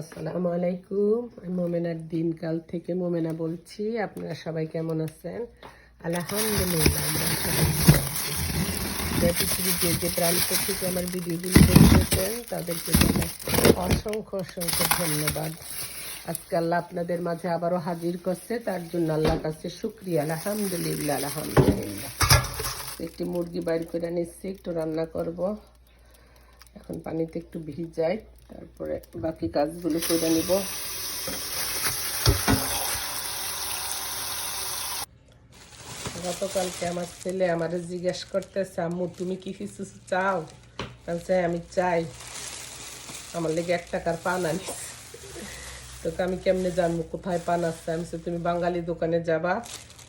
আসসালামু আলাইকুম আমি মোমেনার দিনকাল থেকে মোমেনা বলছি। আপনারা সবাই কেমন আছেন? আলহামদুলিল্লাহ পৃথিবীর যে যে প্রান্ত থেকে আমার ভিডিওগুলো দেখতেছেন, তাদেরকে অসংখ্য অসংখ্য ধন্যবাদ। আজকে আল্লাহ আপনাদের মাঝে আবারও হাজির করছে, তার জন্য আল্লাহর কাছে শুক্রিয়া। আলহামদুলিল্লাহ আলহামদুলিল্লাহ। একটি মুরগি বাইর করে নিচ্ছি, একটু রান্না করব। এখন পানিতে একটু ভিজাই। তারপরে বাকি কাজগুলো করে নিব। গতকালকে আমার ছেলে আমারে জিজ্ঞেস করতেছে, আম্মু, তুমি কি কিছু চাও? চাই আমি চাই। আমার লেগে এক টাকার পান আনিস তোকে আমি কেমনে জানব? কোথায় পান আসছে আমি তুমি বাঙালি দোকানে যাবা,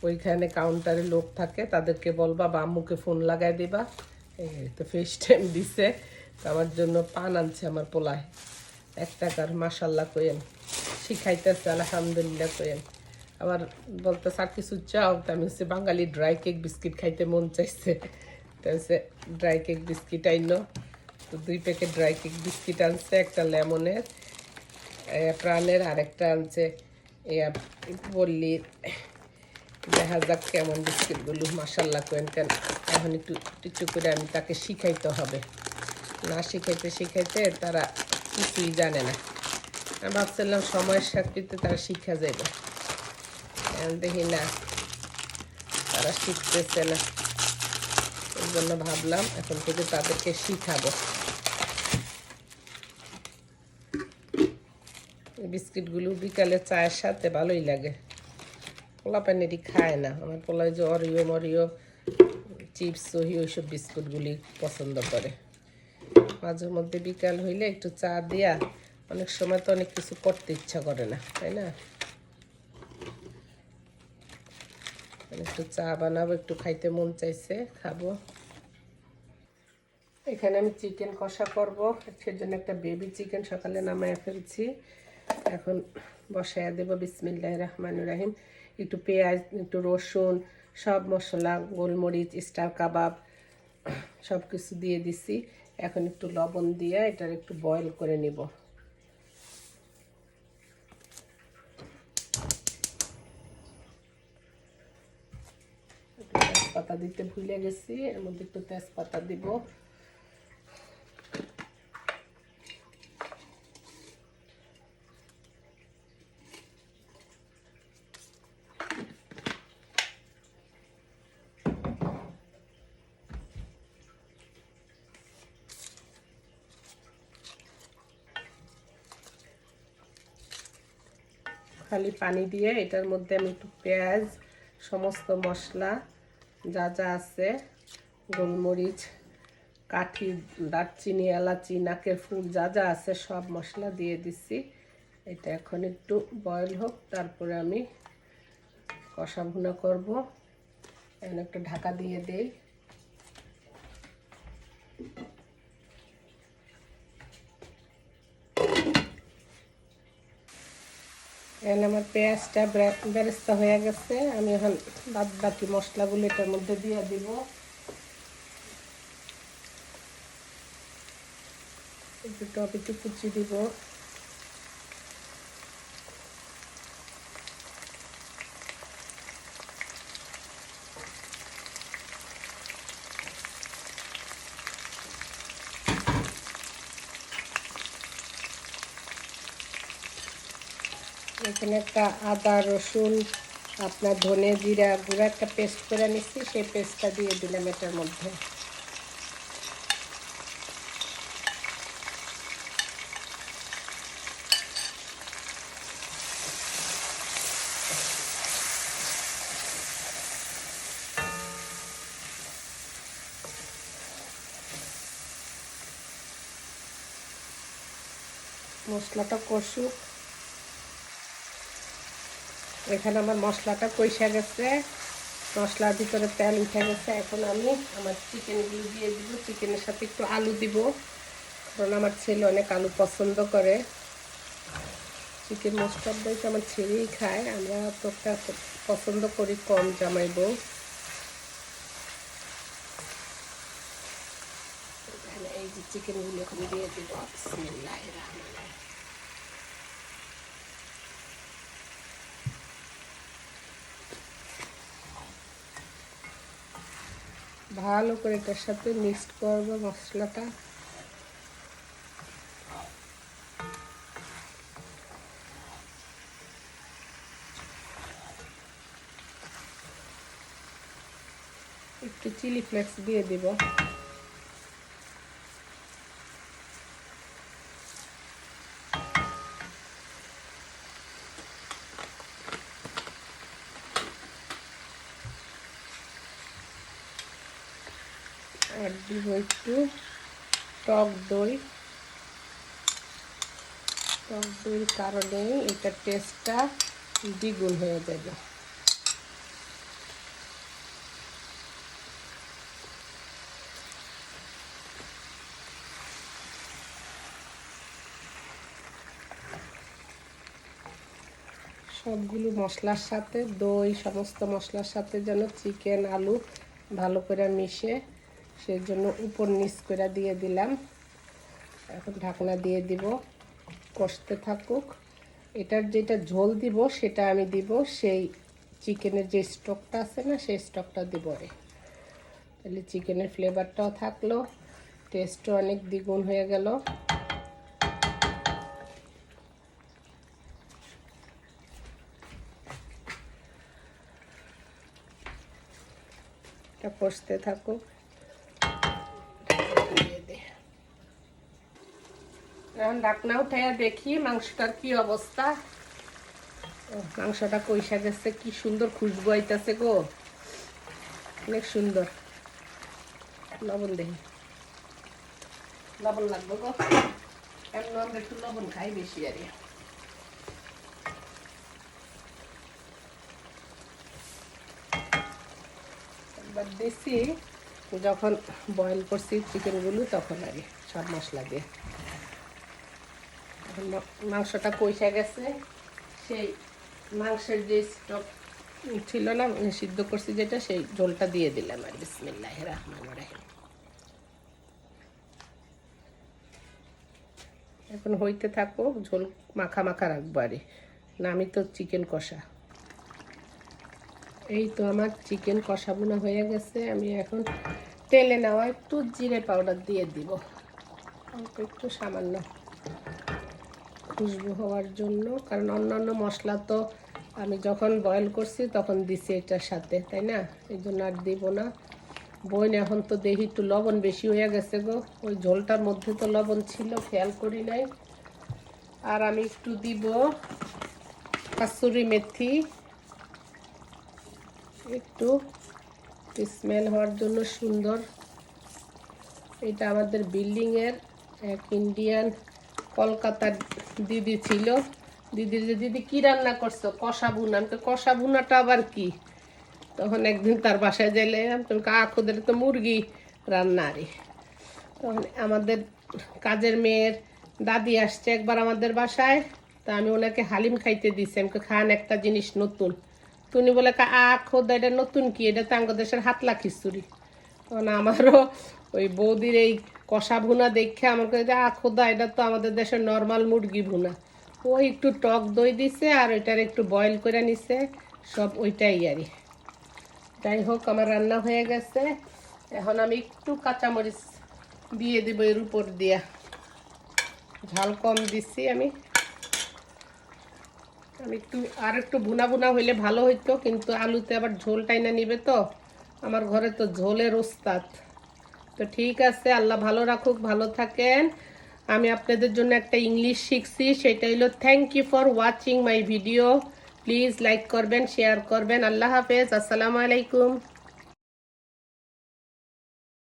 ওইখানে কাউন্টারে লোক থাকে, তাদেরকে বলবা বা আম্মুকে ফোন লাগাই দিবা। তো ফেস টাইম দিছে। তো আমার জন্য পান আনছে আমার পোলায়। এক টাকার মাসাল্লাহ কইেন শিখাইতেছে, আলহামদুলিল্লাহ কইেন আবার বলতে আর কিছু চাও? তো আমি হচ্ছে বাঙালি ড্রাই কেক বিস্কিট খাইতে মন চাইছে। তো হচ্ছে ড্রাই কেক বিস্কিট আইনো। তো দুই প্যাকেট ড্রাই কেক বিস্কিট আনছে, একটা লেমনের প্রাণের আরেকটা আনছে ইয়া বললি দেখা যাক কেমন বিস্কিটগুলো মাসাল্লাহ করেন কেন, এখন একটু কিছু করে আমি তাকে শিখাইতে হবে। না শিখাইতে শিখাইতে তারা কিছুই জানে না। আমি ভাবছিলাম সময়ের সাথে তারা শিখা যাবে দেখি না, তারা শিখতেছে না। এই জন্য ভাবলাম এখন থেকে তাদেরকে শিখাবো। বিস্কিটগুলো বিকালে চায়ের সাথে ভালোই লাগে। পোলা প্যানেরই খায় না। আমার পোলায় যে অরিও মরিও চিপস সহি ওইসব বিস্কুটগুলি পছন্দ করে। মাঝে মধ্যে বিকাল হইলে একটু চা দিয়া, অনেক সময় তো অনেক কিছু করতে ইচ্ছা করে না, তাই না? একটু চা বানাবো, একটু খাইতে মন চাইছে, খাব। এখানে আমি চিকেন কষা করব সেজন্য একটা বেবি চিকেন সকালে নামায় ফেলছি। এখন বসায় দেব বিসমিল্লাহ রহমান রাহিম। একটু পেঁয়াজ, একটু রসুন, সব মশলা, গোলমরিচ, স্টার কাবাব সব কিছু দিয়ে দিছি। এখন একটু লবণ দিয়ে এটার একটু বয়েল করে নিব। তেজপাতা দিতে ভুলে গেছি, এর মধ্যে একটু তেজপাতা দিব। খালি পানি দিয়ে এটার মধ্যে আমি একটু পেঁয়াজ, সমস্ত মশলা যা যা আছে, গোলমরিচ, কাঠি, দারচিনি, এলাচি, নাকের ফুল যা যা আছে সব মশলা দিয়ে দিচ্ছি এটা এখন একটু বয়েল হোক, তারপরে আমি কষা ভুনা করব। এখন একটু ঢাকা দিয়ে দেই। এখানে আমার পেঁয়াজটা ব্রে- বেরেস্তা হয়ে গেছে। আমি এখন বাদ বাকি মশলাগুলো এটার মধ্যে দিয়ে দিব। একটু টমেটো কুচি দিব। এখানে একটা আদা, রসুন, আপনার ধনে জিরা গুঁড়া একটা পেস্ট করে নিচ্ছি, সেই পেস্টটা দিয়ে দিলাম এটার মধ্যে। মশলাটা কষুক। এখানে আমার মশলাটা কষা গেছে। মশলার ভিতরে তেল উঠে গেছে। এখন আমি আমার চিকেনগুলো দিয়ে দিব। চিকেনের সাথে একটু আলু দিব। কারণ আমার ছেলে অনেক আলু পছন্দ করে। চিকেন মোস্ট অফ তো আমার ছেলেই খায়। আমরা তো একটা পছন্দ করি কম জামাই বউ। এই যে চিকেনগুলো এখন দিয়ে দিব। ভালো করে এটার সাথে মিক্সড করব মশলাটা। একটু চিলি ফ্লেক্স দিয়ে দিব। আর দিব একটু টক দই। টক দইয়ের কারণে এটার টেস্টটা দ্বিগুণ হয়ে যাবে। সবগুলো মশলার সাথে, দই, সমস্ত মশলার সাথে যেন চিকেন, আলু ভালো করে মিশে সেজন্য উপর নিচ করে দিয়ে দিলাম। এখন ঢাকনা দিয়ে দিব। কষতে থাকুক। এটার যেটা ঝোল দিব, সেটা আমি দিব। সেই চিকেনের যে স্টকটা আছে না, সেই স্টকটা দিব রে তাহলে চিকেনের ফ্লেভারটাও থাকল। টেস্টও অনেক দ্বিগুণ হয়ে গেল। এটা কষতে থাকুক। এখন ঢাকনা উঠে দেখি মাংসটার কি অবস্থা। মাংসটা কইসা গেছে কি সুন্দর খুশবু আইতাছে গো। অনেক সুন্দর। লবণ দেখি লবণ লাগবে গো। এমন আমরা একটু লবণ খাই বেশি আর কি। একবার দিছি যখন বয়েল করছি চিকেনগুলো তখন আর সব মশলা দিয়ে। মাংসটা কইসা গেছে। সেই মাংসের যে স্টক ছিল না মানে সিদ্ধ করছি যেটা, সেই ঝোলটা দিয়ে দিলাম আর বিসমিল্লাহ রহমান রাহিম। এখন হইতে থাকো, ঝোল মাখা মাখা রাখব আরে। না, আমি তো চিকেন কষা। এই তো আমার চিকেন কষা বোনা হয়ে গেছে। আমি এখন তেলে নেওয়া একটু জিরে পাউডার দিয়ে দিব। অল্প একটু সামান্য। খুশবু হওয়ার জন্য, কারণ অন্যান্য মশলা তো আমি যখন বয়েল করছি তখন দিছি এটার সাথে, তাই না? এই জন্য আর দিব না। বইন এখন তো দেখি একটু লবণ বেশি হয়ে গেছে গো। ওই ঝোলটার মধ্যে তো লবণ ছিল, খেয়াল করি নাই। আর আমি একটু দিব কাসুরি মেথি। একটু স্মেল হওয়ার জন্য সুন্দর। এটা আমাদের বিল্ডিংয়ের এক ইন্ডিয়ান কলকাতার দিদি ছিল। দিদি যে, দিদি, কি রান্না করছ? কষা বুনা আমি তো কষা বুনাটা আবার কি? তখন একদিন তার বাসায় যাইলে তুমি আখোদের তো মুরগি রান্না আরে তখন আমাদের কাজের মেয়ের দাদি আসছে একবার আমাদের বাসায়। তা আমি ওনাকে হালিম খাইতে দিছি। আমাকে খান, একটা জিনিস নতুন। তুমি বলে আ খোদা এটা নতুন কি? এটা তো দেশের হাতলা খিচুড়ি। তখন আমারও ওই বৌদির এই কষা ভুনা দেখে আমার আমাকে আ, খোদা, এটা তো আমাদের দেশের নর্মাল মুরগি ভুনা। ও একটু টক দই দিছে আর ওইটার একটু বয়েল করে নিছে, সব ওইটাই আরই যাই হোক, আমার রান্না হয়ে গেছে। এখন আমি একটু কাঁচামরিচ দিয়ে দিব এর উপর দিয়া। ঝাল কম দিচ্ছি আমি। আমি একটু, আর একটু বুনা বুনা হইলে ভালো হইতো, কিন্তু আলুতে আবার ঝোলটাই না নিবে তো। আমার ঘরে তো ঝোলের ওস্তাদ। তো ঠিক আছে, আল্লাহ ভালো রাখুক, ভালো থাকেন। আমি আপনাদের জন্য একটা ইংলিশ শিখছি, সেটা হলো thank you for watching my video please like করবেন শেয়ার করবেন। আল্লাহ হাফেজ, আসসালামু আলাইকুম।